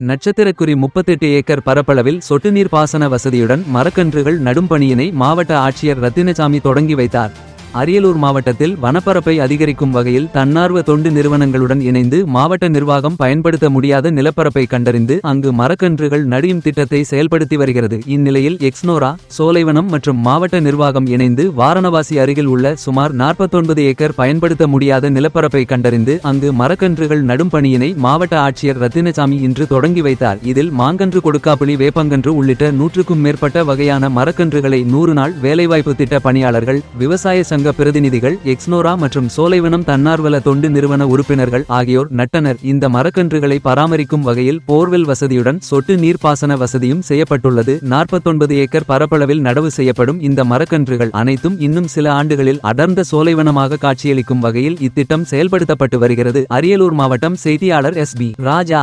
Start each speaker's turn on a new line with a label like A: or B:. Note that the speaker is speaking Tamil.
A: நட்சத்திரக்குறி முப்பத்தெட்டு ஏக்கர் பரப்பளவில் சொட்டுநீர் பாசன வசதியுடன் மரக்கன்றுகள் நடும் பணியினை மாவட்ட ஆட்சியர் ரத்தினசாமி தொடங்கி வைத்தார். அரியலூர் மாவட்டத்தில் வனப்பரப்பை அதிகரிக்கும் வகையில் தன்னார்வ தொண்டு நிறுவனங்களுடன் இணைந்து மாவட்ட நிர்வாகம் பயன்படுத்த முடியாத நிலப்பரப்பை கண்டறிந்து அங்கு மரக்கன்றுகள் நடியும் திட்டத்தை செயல்படுத்தி வருகிறது. இந்நிலையில் எக்ஸ்னோரா சோலைவனம் மற்றும் மாவட்ட நிர்வாகம் இணைந்து வாரணவாசி அருகில் உள்ள சுமார் 49 ஏக்கர் பயன்படுத்த முடியாத நிலப்பரப்பை கண்டறிந்து அங்கு மரக்கன்றுகள் நடும் பணியினை மாவட்ட ஆட்சியர் ரத்தினசாமி இன்று தொடங்கி வைத்தார். இதில் மாங்கன்று கொடுக்காப்புளி வேப்பங்கன்று உள்ளிட்ட நூற்றுக்கும் மேற்பட்ட வகையான மரக்கன்றுகளை நூறு நாள் வேலைவாய்ப்பு திட்ட பணியாளர்கள் விவசாய சங்க பிரதிநிதிகள் எக்ஸ்னோரா மற்றும் சோலைவனம் தன்னார்வல தொண்டு நிறுவன உறுப்பினர்கள் ஆகியோர் நட்டனர். இந்த மரக்கன்றுகளை பராமரிக்கும் வகையில் போர்வெல் வசதியுடன் சொட்டு நீர்ப்பாசன வசதியும் செய்யப்பட்டுள்ளது. 49 ஏக்கர் பரப்பளவில் நடவு செய்யப்படும் இந்த மரக்கன்றுகள் அனைத்தும் இன்னும் சில ஆண்டுகளில் அடர்ந்த சோலைவனமாக காட்சியளிக்கும் வகையில் இத்திட்டம் செயல்படுத்தப்பட்டு வருகிறது. அரியலூர் மாவட்டம் செய்தியாளர் எஸ் பி. ராஜா.